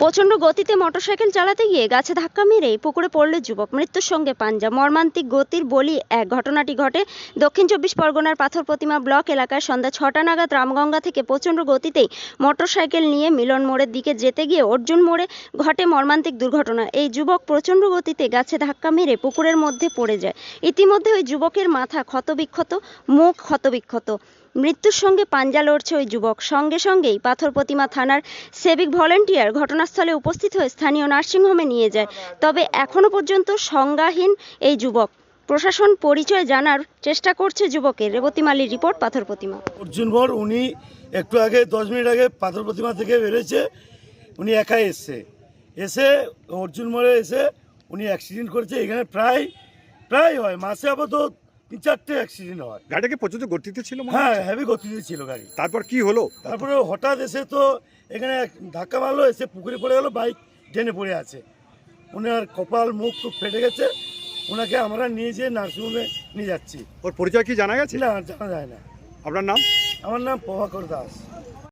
প্রচণ্ড গতিতে মোটরসাইকেল চালাতে গিয়ে গাছে ধাক্কা মেরে পুকুরে পড়ল যুবক মৃত্যুর সঙ্গে পাঞ্জা। মর্মান্তিক গতির বলি এক ঘটনাটি ঘটে দক্ষিণ চব্বিশ পরগনার পাথর প্রতিমা ব্লক এলাকায় সন্ধ্যা ছটা নাগাদ রামগঙ্গা থেকে প্রচণ্ড গতিতেই মোটরসাইকেল নিয়ে মিলন মোড়ের দিকে যেতে গিয়ে অর্জুন মোড়ে ঘটে মর্মান্তিক দুর্ঘটনা। এই যুবক প্রচণ্ড গতিতে গাছে ধাক্কা মেরে পুকুরের মধ্যে পড়ে যায়। ইতিমধ্যে ওই যুবকের মাথা ক্ষতবিক্ষত, মুখ ক্ষতবিক্ষত। মৃত্যুর সঙ্গে পাঞ্জা লড়ছে ওই যুবক। সঙ্গে সঙ্গেই পাথর প্রতিমা থানার সেবিক ভলেন্টিয়ার ঘটনাস্থলে উপস্থিত হয়ে স্থানীয় নার্সিংহোমে নিয়ে যায়। তবে এখনও পর্যন্ত সংজ্ঞাহীন এই যুবক। প্রশাসন পরিচয় জানার চেষ্টা করছে যুবকের। রেবতী মালির রিপোর্ট, পাথর প্রতিমা। অর্জুন ভর উনি একটু আগে, দশ মিনিট আগে পাথর প্রতিমা থেকে বেরোয়েছে উনি একাই এসছে। এসে অর্জুন মোড়ে এসে উনি অ্যাক্সিডেন্ট করেছে। এখানে প্রায় প্রায় হয়, মাসে আপাতত তিন চারটে অ্যাক্সিডেন্ট হয়। গাড়িটা কি প্রচুর গতিতে ছিল মনে হ্যাঁ? হেভি গতিতে ছিল গাড়ি। তারপর কি হলো? তারপরে হঠাৎ এসে তো এখানে এক ধাক্কা মারলো এসে পুকুরে পড়ে গেলো বাইক ডেনে পড়ে আছে। ওনার কপাল মুখ টুক ফেটে গেছে ওনাকে আমরা নিয়ে যেয়ে নার্সিংহোমে নিয়ে যাচ্ছি। ওর পরিচয় কি জানা গেছে? না জানা যায় না। আপনার নাম? আমার নাম প্রভাকর দাস।